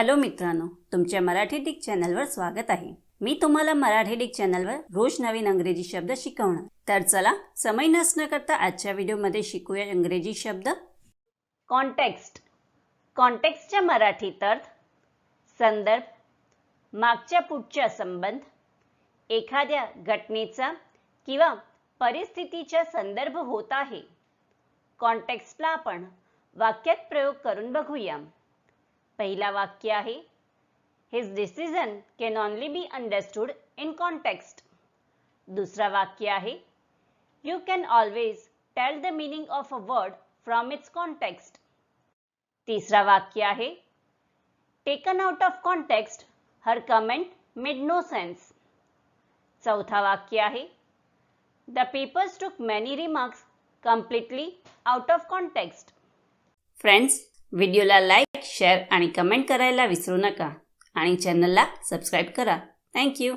Hello मित्रांनो तुमच्या Marathi Dick चॅनलवर स्वागत आहे. मी तुम्हाला मराठी डिक चॅनलवर रोज नवीन अंग्रेजी शब्द शिकवणार. तर चला समय नसणं करता आजच्या व्हिडिओमध्ये शिकूया इंग्रजी शब्द. कॉन्टेक्स्ट. कॉन्टेक्स्टच्या मराठीत अर्थ संदर्भ मागच्या पुढच्या संबंध एखाद्या घटनेचा किंवा परिस्थितीचा संदर्भ होत आहे. कॉन्टेक्स्टला आपण वाक्यात प्रयोग करून बघूया. पहिला वाक्य आहे his decision can only be understood in context दुसरा वाक्य आहे you can always tell the meaning of a word from its context तिसरा वाक्य आहे taken out of context her comment made no sense चौथा वाक्य आहे the papers took many remarks completely out of context friends व्हिडिओला like share आणि comment करायला विसरू नका. आणि चॅनलला सबस्क्राईब करा. थँक्यू